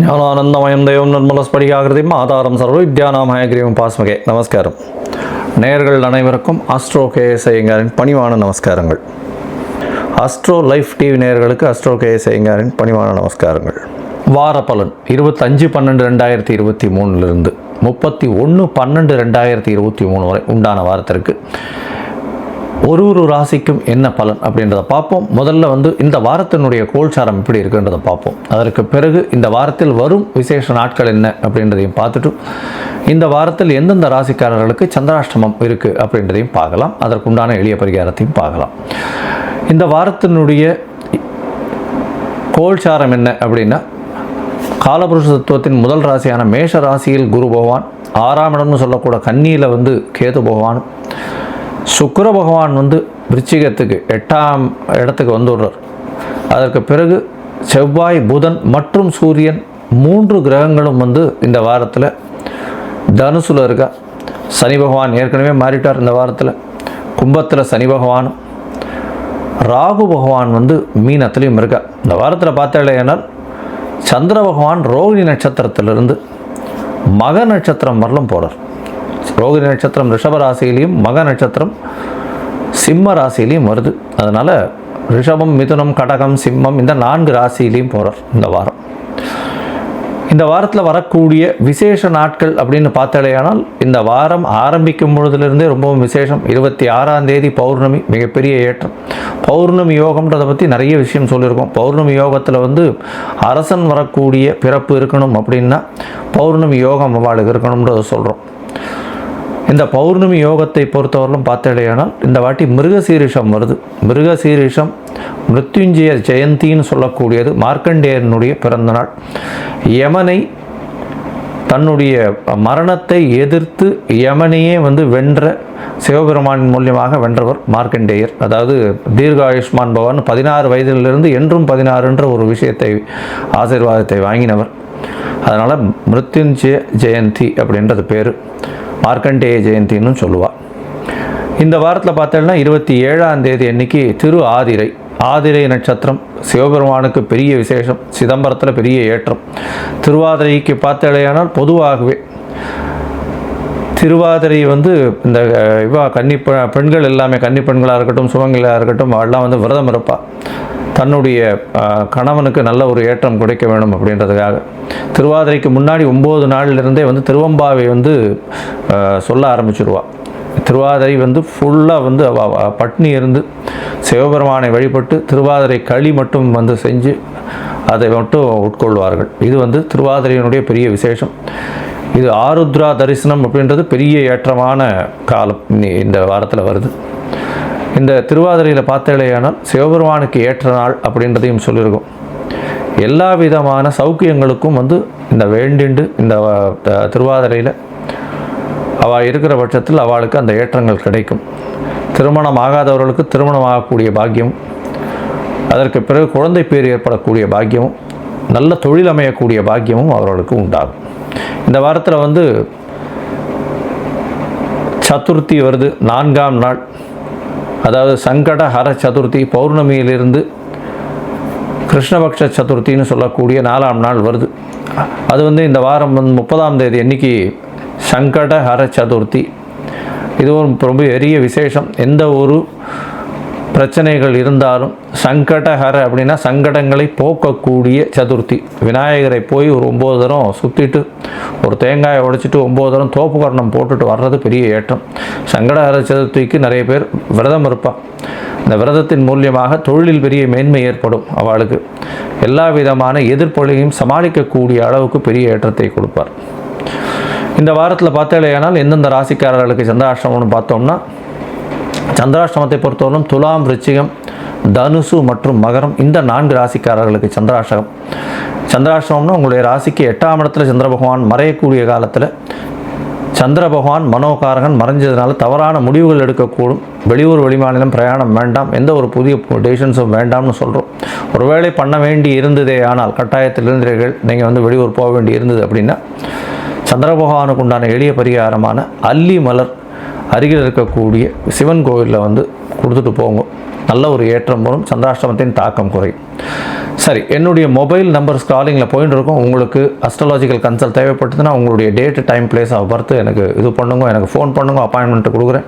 ஞானானந்தமயம் தெய்வம் நிர்மலஸ்படிகாகிருதியும் ஆதாரம் சர்வ வித்யானாமயகிரியும் பாஸ்மகே நமஸ்காரம். நேயர்கள் அனைவருக்கும் அஸ்ட்ரோ கேஎஸ்ஐங்காரின் பணிவான நமஸ்காரங்கள். அஸ்ட்ரோ லைஃப் டிவி நேயர்களுக்கு அஸ்ட்ரோ கேஎஸ்ஐங்காரின் பணிவான நமஸ்காரங்கள். வார பலன் இருபத்தஞ்சு பன்னெண்டு ரெண்டாயிரத்தி இருபத்தி மூணுலேருந்து முப்பத்தி ஒன்று பன்னெண்டு ரெண்டாயிரத்தி இருபத்தி மூணு வரை உண்டான வாரத்திற்கு ஒரு ஒரு ராசிக்கும் என்ன பலன் அப்படின்றத பார்ப்போம். முதல்ல வந்து இந்த வாரத்தினுடைய கோல்சாரம் எப்படி இருக்குன்றதை பார்ப்போம். அதற்கு பிறகு இந்த வாரத்தில் வரும் விசேஷ நாட்கள் என்ன அப்படின்றதையும் பார்த்துட்டு இந்த வாரத்தில் எந்தெந்த ராசிக்காரர்களுக்கு சந்திராஷ்டமம் இருக்குது அப்படின்றதையும் பார்க்கலாம். அதற்குண்டான எளிய பரிகாரத்தையும் பார்க்கலாம். இந்த வாரத்தினுடைய கோல்சாரம் என்ன அப்படின்னா காலபுருஷ தத்துவத்தின் முதல் ராசியான மேஷ ராசியில் குரு பகவான் ஆறாம் இடம்னு சொல்லக்கூட கன்னியில் வந்து கேது பகவான் சுக்கர பகவான் வந்து விருச்சிகத்துக்கு எட்டாம் இடத்துக்கு வந்துடுறார். அதற்கு பிறகு செவ்வாய் புதன் மற்றும் சூரியன் மூன்று கிரகங்களும் வந்து இந்த வாரத்தில் தனுசுல இருக்கா. சனி பகவான் ஏற்கனவே மாறிட்டார் இந்த வாரத்தில். கும்பத்தில் சனி பகவானும் ராகு பகவான் வந்து மீனத்துலேயும் இருக்கா. இந்த வாரத்தில் பார்த்தாலேனால் சந்திர பகவான் ரோகிணி நட்சத்திரத்திலிருந்து மக நட்சத்திரம் வரலும் போகிறார் ரோகிணி நட்சத்திரம் ரிஷப ராசியிலையும் மக நட்சத்திரம் சிம்ம ராசியிலையும் வருது. அதனால் ரிஷபம் மிதுனம் கடகம் சிம்மம் இந்த நான்கு ராசியிலையும் போகிறார் இந்த வாரம். இந்த வாரத்தில் வரக்கூடிய விசேஷ நாட்கள் அப்படின்னு பார்த்தாலேயானால் இந்த வாரம் ஆரம்பிக்கும் பொழுதுலேருந்தே ரொம்பவும் விசேஷம். இருபத்தி ஆறாம் தேதி பௌர்ணமி மிகப்பெரிய ஏற்றம். பௌர்ணமி யோகம்ன்றதை பற்றி நிறைய விஷயம் சொல்லியிருக்கோம். பௌர்ணமி யோகத்தில் வந்து அரசன் வரக்கூடிய பிறப்பு இருக்கணும் அப்படின்னா பௌர்ணமி யோகம் அவளுக்கு இருக்கணும்ன்றதை சொல்கிறோம் இந்த பௌர்ணமி யோகத்தை பொறுத்தவரையிலும் பார்த்தடையானால் இந்த வாட்டி மிருகசீரிஷம் வருது. மிருகசீரிஷம் மிருத்யுஞ்சய ஜெயந்தின்னு சொல்லக்கூடியது மார்க்கண்டேயனுடைய பிறந்தநாள். யமனை தன்னுடைய மரணத்தை எதிர்த்து யமனையே வந்து வென்ற சிவபெருமானின் மூலியமாக வென்றவர் மார்க்கண்டேயர். அதாவது தீர்காயுஷ்மான் பவன் பதினாறு வயதிலிருந்து என்றும் பதினாறுன்ற ஒரு விஷயத்தை ஆசீர்வாதத்தை வாங்கினவர். அதனால் மிருத்யுஞ்சய ஜெயந்தி அப்படின்றது பேர். மார்க்கண்டேய ஜெயந்தின்னு சொல்லுவாள் இந்த வாரத்தில் பார்த்தோம்னா இருபத்தி ஏழாம் தேதி அன்னைக்கு திரு ஆதிரை ஆதிரை நட்சத்திரம் சிவபெருமானுக்கு பெரிய விசேஷம் சிதம்பரத்தில் பெரிய ஏற்றம். திருவாதிரைக்கு பார்த்தலையானால் பொதுவாகவே திருவாதிரை வந்து இந்த இவா கன்னி பெண்கள் எல்லாமே கன்னி பெண்களாக இருக்கட்டும் சுமங்களாக இருக்கட்டும் எல்லாம் வந்து விரதம் இருப்பாள் தன்னுடைய கணவனுக்கு நல்ல ஒரு ஏற்றம் கிடைக்க வேணும் அப்படின்றதுக்காக. திருவாதிரைக்கு முன்னாடி ஒம்பது நாள்லேருந்தே வந்து திருவம்பாவை வந்து சொல்ல ஆரம்பிச்சிருவா. திருவாதிரை வந்து ஃபுல்லாக வந்து பட்னி இருந்து சிவபெருமானை வழிபட்டு திருவாதிரை களி மட்டும் வந்து செஞ்சு அதை மட்டும் உட்கொள்வார்கள். இது வந்து திருவாதிரையினுடைய பெரிய விசேஷம். இது ஆருத்ரா தரிசனம் அப்படின்றது பெரிய ஏற்றமான காலம். இந்த வாரத்தில் வருது. இந்த திருவாதிரையில் பார்த்தாலேயானால் சிவபெருமானுக்கு ஏற்ற நாள் அப்படின்றதையும் சொல்லியிருக்கோம். எல்லா விதமான சௌக்கியங்களுக்கும் வந்து இந்த வேண்டிண்டு இந்த திருவாதிரையில் அவள் இருக்கிற பட்சத்தில் அவளுக்கு அந்த ஏற்றங்கள் கிடைக்கும். திருமணம் ஆகாதவர்களுக்கு திருமணம் ஆகக்கூடிய பாக்கியம் அதற்கு பிறகு குழந்தை பேர் ஏற்படக்கூடிய பாக்கியமும் நல்ல தொழில் அமையக்கூடிய பாக்கியமும் அவர்களுக்கு உண்டாகும். இந்த வாரத்தில் வந்து சதுர்த்தி வருது நான்காம் நாள். அதாவது சங்கட ஹர சதுர்த்தி பௌர்ணமியிலிருந்து கிருஷ்ணபக்ஷ சதுர்த்தின்னு சொல்லக்கூடிய நாலாம் நாள் வருது. அது வந்து இந்த வாரம் வந்து முப்பதாம் தேதி அன்னைக்கு சங்கட ஹர சதுர்த்தி. இதுவும் ரொம்ப பெரிய விசேஷம். எந்த ஒரு பிரச்சனைகள் இருந்தாலும் சங்கடஹர அப்படின்னா சங்கடங்களை போக்கக்கூடிய சதுர்த்தி. விநாயகரை போய் ஒரு ஒம்பது தரம் சுற்றிட்டு ஒரு தேங்காயை உடைச்சிட்டு ஒம்பது தரம் தோப்பு கரணம் போட்டுட்டு வர்றது பெரிய ஏற்றம். சங்கடஹர சதுர்த்திக்கு நிறைய பேர் விரதம் இருப்பான் இந்த விரதத்தின் மூலியமாக தொழிலில் பெரிய மேன்மை ஏற்படும் அவளுக்கு. எல்லா விதமான எதிர்ப்பொழியும் சமாளிக்கக்கூடிய அளவுக்கு பெரிய ஏற்றத்தை கொடுப்பார். இந்த வாரத்தில் பார்த்தாலேயானால் எந்தெந்த ராசிக்காரர்களுக்கு சந்திராஷ்டமம்னு பார்த்தோம்னா சந்திராஷ்டமத்தை பொறுத்தவரைக்கும் துலாம் ரிச்சிகம் தனுசு மற்றும் மகரம் இந்த நான்கு ராசிக்காரர்களுக்கு சந்திராஷ்டகம். சந்திராஷ்டமம்னா உங்களுடைய ராசிக்கு எட்டாம் இடத்துல சந்திர பகவான் மறையக்கூடிய காலத்தில் சந்திர பகவான் மனோகாரகன் மறைஞ்சதுனால தவறான முடிவுகள் எடுக்கக்கூடும். வெளியூர் வெளிமாநிலம் பிரயாணம் வேண்டாம். எந்த ஒரு புதிய டெசிஷன்ஸும் வேண்டாம்னு சொல்கிறோம் ஒருவேளை பண்ண வேண்டி இருந்ததே ஆனால் கட்டாயத்தில் இருந்தீர்கள். நீங்கள் வந்து வெளியூர் போக வேண்டி இருந்தது அப்படின்னா சந்திர பகவானுக்கு உண்டான எளிய பரிகாரமான அல்லி மலர் அருகில் இருக்கக்கூடிய சிவன் கோவிலில் வந்து கொடுத்துட்டு போங்க. நல்ல ஒரு ஏற்றம் வரும். சந்திராஷ்டமத்தின் தாக்கம் குறையும். சரி என்னுடைய மொபைல் நம்பர் ஸ்க்ராலிங்கில் போயிட்டு இருக்கும். உங்களுக்கு அஸ்ட்ராலாஜிக்கல் கன்சல்ட் தேவைப்பட்டதுன்னா உங்களுடைய date time place of birth எனக்கு இது பண்ணுங்க. எனக்கு ஃபோன் பண்ணுங்க. அப்பாயின்மெண்ட் கொடுக்குறேன்.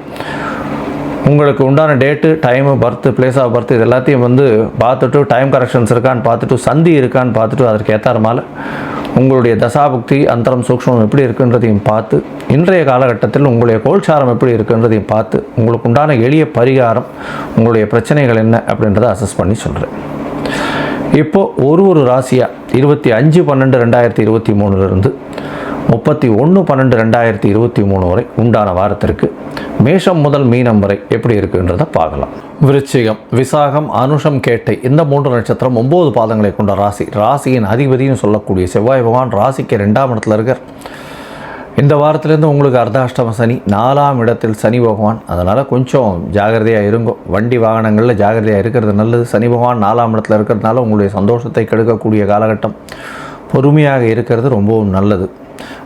உங்களுக்கு உண்டான date time birth place of birth இது எல்லாத்தையும் வந்து பார்த்துட்டு டைம் கரெக்ஷன்ஸ் இருக்கான்னு பார்த்துட்டு சந்தி இருக்கான்னு பார்த்துட்டு அதற்கு மேலே. உங்களுடைய தசாபுக்தி அந்தரம் சூக்ஷ்மம் எப்படி இருக்குன்றதையும் பார்த்து இன்றைய காலகட்டத்தில் உங்களுடைய கோல்சாரம் எப்படி இருக்குன்றதையும் பார்த்து உங்களுக்கு உண்டான எளிய பரிகாரம் உங்களுடைய பிரச்சனைகள் என்ன அப்படின்றத அசஸ் பண்ணி சொல்கிறேன் இப்போது ஒரு ஒரு ராசியாக இருபத்தி அஞ்சு பன்னெண்டு ரெண்டாயிரத்தி இருபத்தி மூணுலேருந்து முப்பத்தி ஒன்று பன்னெண்டு ரெண்டாயிரத்தி இருபத்தி மூணு வரை உண்டான வாரத்திற்கு மேஷம் முதல் மீனம் வரை எப்படி இருக்குன்றதை பார்க்கலாம். விருச்சிகம் விசாகம் அனுஷம் கேட்டை இந்த மூன்று நட்சத்திரம் ஒம்பது பாதங்களை கொண்ட ராசி. ராசியின் அதிபதியும் சொல்லக்கூடிய செவ்வாய் பகவான் ராசிக்கு ரெண்டாம் இடத்துல இருக்கார். இந்த வாரத்திலேருந்து உங்களுக்கு அர்த்தாஷ்டம சனி நாலாம் இடத்தில் சனி பகவான். அதனால் கொஞ்சம் ஜாகிரதையாக இருங்கோ. வண்டி வாகனங்களில் ஜாகிரதையாக இருக்கிறது நல்லது. சனி பகவான் நாலாம் இடத்துல இருக்கிறதுனால உங்களுடைய சந்தோஷத்தை கெடுக்கக்கூடிய காலகட்டம் பொறுமையாக இருக்கிறது ரொம்பவும் நல்லது.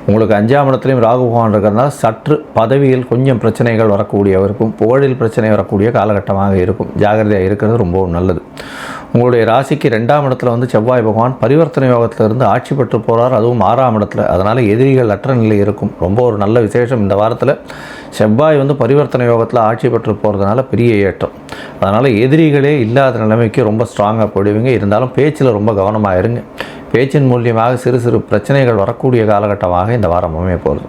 உங்களுக்கு அஞ்சாம் இடத்துலையும் ராகு பகவான் இருக்கிறதுனால சற்று பதவியில் கொஞ்சம் பிரச்சனைகள் வரக்கூடியவருக்கும் புகழில் பிரச்சனை வரக்கூடிய காலகட்டமாக இருக்கும். ஜாகிரதையாக இருக்கிறது ரொம்பவும் நல்லது. உங்களுடைய ராசிக்கு ரெண்டாம் இடத்துல வந்து செவ்வாய் பகவான் பரிவர்த்தனை யோகத்திலிருந்து ஆட்சி பெற்று போகிறார் அதுவும் ஆறாம் இடத்துல. அதனால் எதிரிகள் அற்ற நிலை இருக்கும். ரொம்ப ஒரு நல்ல விசேஷம் இந்த வாரத்தில். செவ்வாய் வந்து பரிவர்த்தனை யோகத்தில் ஆட்சி பெற்று போகிறதுனால பெரிய ஏற்றம். அதனால் எதிரிகளே இல்லாத நிலைமைக்கு ரொம்ப ஸ்ட்ராங்காக போயிடுவீங்க. இருந்தாலும் பேச்சில் ரொம்ப கவனமாக இருங்க. பேச்சின் மூலியமாக சிறு சிறு பிரச்சனைகள் வரக்கூடிய காலகட்டமாக இந்த வாரம் அமைய போகுது.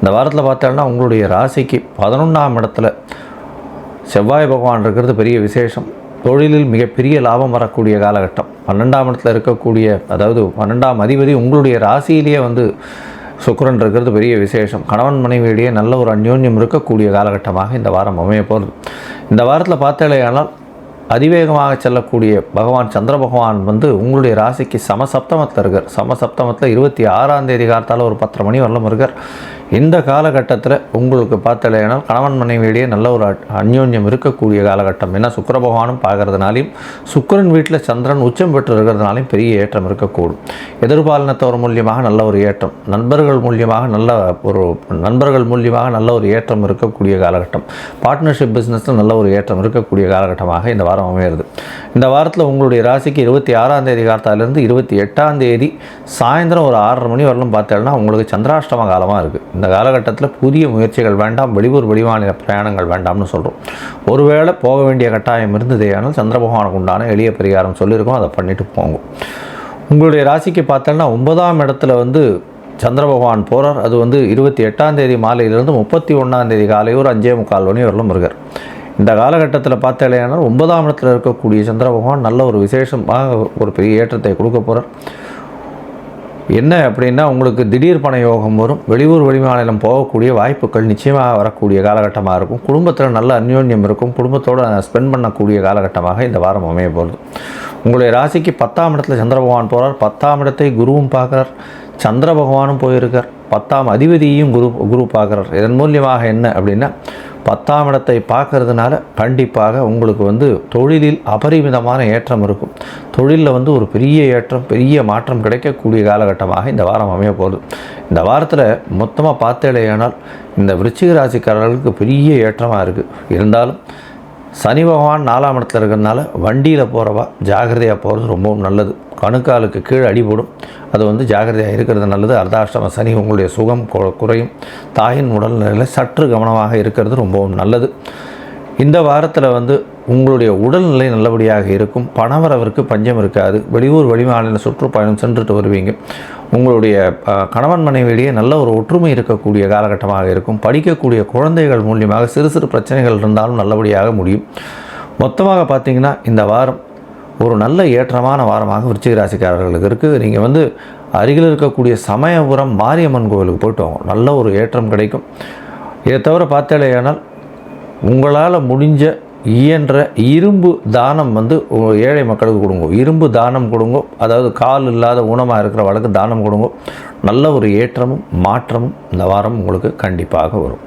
இந்த வாரத்தில் பார்த்தோம்னா உங்களுடைய ராசிக்கு பதினொன்றாம் இடத்துல செவ்வாய் பகவான் இருக்கிறது பெரிய விசேஷம். தொழிலில் மிகப்பெரிய லாபம் வரக்கூடிய காலகட்டம். பன்னெண்டாம் இடத்துல இருக்கக்கூடிய அதாவது பன்னெண்டாம் அதிபதி உங்களுடைய ராசியிலேயே வந்து சுக்கரன் இருக்கிறது பெரிய விசேஷம். கணவன் மனைவியிடையே நல்ல ஒரு அந்யோன்யம் இருக்கக்கூடிய காலகட்டமாக இந்த வாரம் அமைய போகிறது இந்த வாரத்தில் பார்த்தாலேயானால் அதிவேகமாக செல்லக்கூடிய பகவான் சந்திர பகவான் வந்து உங்களுடைய ராசிக்கு சமசப்தமத்தில் இருக்கார். சமசப்தமத்தில் இருபத்தி ஆறாம் தேதி காலத்தால் ஒரு பத்தரை மணி வரலும் இருக்கார். இந்த காலகட்டத்தில் உங்களுக்கு பார்த்தலையானால் கணவன் மனைவியிடையே நல்ல ஒரு அந்யோன்யம் இருக்கக்கூடிய காலகட்டம். ஏன்னா சுக்கர பகவானும் பார்க்கறதுனாலையும் சுக்கரன் வீட்டில் சந்திரன் உச்சம் பெற்று இருக்கிறதுனாலையும் பெரிய ஏற்றம் இருக்கக்கூடும். எதிர்பாலனத்தவர் மூலியமாக நல்ல ஒரு ஏற்றம் நண்பர்கள் மூலியமாக நல்ல ஒரு நண்பர்கள் மூலியமாக நல்ல ஒரு ஏற்றம் இருக்கக்கூடிய காலகட்டம். பார்ட்னர்ஷிப் பிஸ்னஸில் நல்ல ஒரு ஏற்றம் இருக்கக்கூடிய காலகட்டமாக இந்த வாரம் அமையிறது. இந்த வாரத்தில் உங்களுடைய ராசிக்கு இருபத்தி ஆறாம் தேதி காலத்தாலேருந்து இருபத்தி எட்டாம் தேதி சாயந்தரம் ஒரு ஆறரை மணி வரலும் பார்த்தேன்னா உங்களுக்கு சந்திராஷ்டம காலமாக இருக்குது இந்த காலகட்டத்தில் புதிய முயற்சிகள் வேண்டாம் வெளியூர் வெளிமாநில பிரயாணங்கள் வேண்டாம்னு சொல்கிறோம் ஒருவேளை போக வேண்டிய கட்டாயம் இருந்ததே ஆனால் உண்டான எளிய பரிகாரம் சொல்லியிருக்கோம் அதை பண்ணிட்டு போங்க. உங்களுடைய ராசிக்கு பார்த்தோன்னா ஒன்பதாம் இடத்துல வந்து சந்திர பகவான் போகிறார் அது வந்து இருபத்தி எட்டாம் தேதி மாலையிலிருந்து முப்பத்தி ஒன்றாம் தேதி காலை ஒரு அஞ்சே முக்கால் மணி வரலும் இருக்கார். இந்த காலகட்டத்தில் பார்த்தாலேயானால் ஒன்பதாம் இடத்துல இருக்கக்கூடிய சந்திர பகவான் நல்ல ஒரு விசேஷமாக ஒரு பெரிய ஏற்றத்தை கொடுக்க போகிறார் என்ன அப்படின்னா உங்களுக்கு திடீர் பண யோகம் வரும். வெளியூர் வெளிமாநிலம் போகக்கூடிய வாய்ப்புகள் நிச்சயமாக வரக்கூடிய காலகட்டமாக இருக்கும். குடும்பத்தில் நல்ல அந்யோன்யம் இருக்கும். குடும்பத்தோடு ஸ்பெண்ட் பண்ணக்கூடிய காலகட்டமாக இந்த வாரம் அமைய போகிறது உங்களுடைய ராசிக்கு பத்தாம் இடத்துல சந்திர பகவான் போகிறார் பத்தாம் இடத்தை குருவும் பார்க்குறார். சந்திர பகவானும் போயிருக்கார். பத்தாம் அதிபதியையும் குரு குரு பார்க்குறார். இதன் மூலியமாக என்ன அப்படின்னா பத்தாம் இடத்தை பார்க்கறதுனால கண்டிப்பாக உங்களுக்கு வந்து தொழிலில் அபரிமிதமான ஏற்றம் இருக்கும். தொழிலில் வந்து ஒரு பெரிய ஏற்றம் பெரிய மாற்றம் கிடைக்கக்கூடிய காலகட்டமாக இந்த வாரம் அமைய போகுது. இந்த வாரத்தில் மொத்தமாக பார்த்தேலையானால் இந்த விருச்சிக ராசிக்காரர்களுக்கு பெரிய ஏற்றமாக இருக்குது இருந்தாலும் சனி பகவான் நாலாம் இடத்துல இருக்கிறதுனால வண்டியில் போகிறவா ஜாகிரதையாக போகிறது ரொம்பவும் நல்லது. கணுக்காலுக்கு கீழே அடிபடும். அது வந்து ஜாகிரதையாக இருக்கிறது நல்லது. அர்த்தாஷ்டம சனி உங்களுடைய சுகம் குறையும். தாயின் உடல்நிலையில் சற்று கவனமாக இருக்கிறது ரொம்பவும் நல்லது. இந்த வாரத்தில் வந்து உங்களுடைய உடல்நிலை நல்லபடியாக இருக்கும். பணவரவிற்கு பஞ்சம் இருக்காது. வெளியூர் வெளிமாநில சுற்றுப்பயணம் சென்றுட்டு வருவீங்க. உங்களுடைய கணவன் மனைவியிடையே நல்ல ஒரு ஒற்றுமை இருக்கக்கூடிய காலகட்டமாக இருக்கும். படிக்கக்கூடிய குழந்தைகள் மூலியமாக சிறு சிறு பிரச்சனைகள் இருந்தாலும் நல்லபடியாக முடியும். மொத்தமாக பார்த்திங்கன்னா இந்த வாரம் ஒரு நல்ல ஏற்றமான வாரமாக விருச்சிக ராசிக்காரர்களுக்கு இருக்குது நீங்கள் வந்து அருகில் இருக்கக்கூடிய சமயபுரம் மாரியம்மன் கோவிலுக்கு போய்ட்டு வாங்க. நல்ல ஒரு ஏற்றம் கிடைக்கும். இதை தவிர பார்த்தாலேயானால் உங்களால் முடிஞ்ச இயன்ற இரும்பு தானம் வந்து ஏழை மக்களுக்கு கொடுங்க. இரும்பு தானம் கொடுங்க. அதாவது கால் இல்லாத ஊனமாக இருக்கிற வழக்கு தானம் கொடுங்க. நல்ல ஒரு ஏற்றமும் மாற்றமும் இந்த வாரம் உங்களுக்கு கண்டிப்பாக வரும்.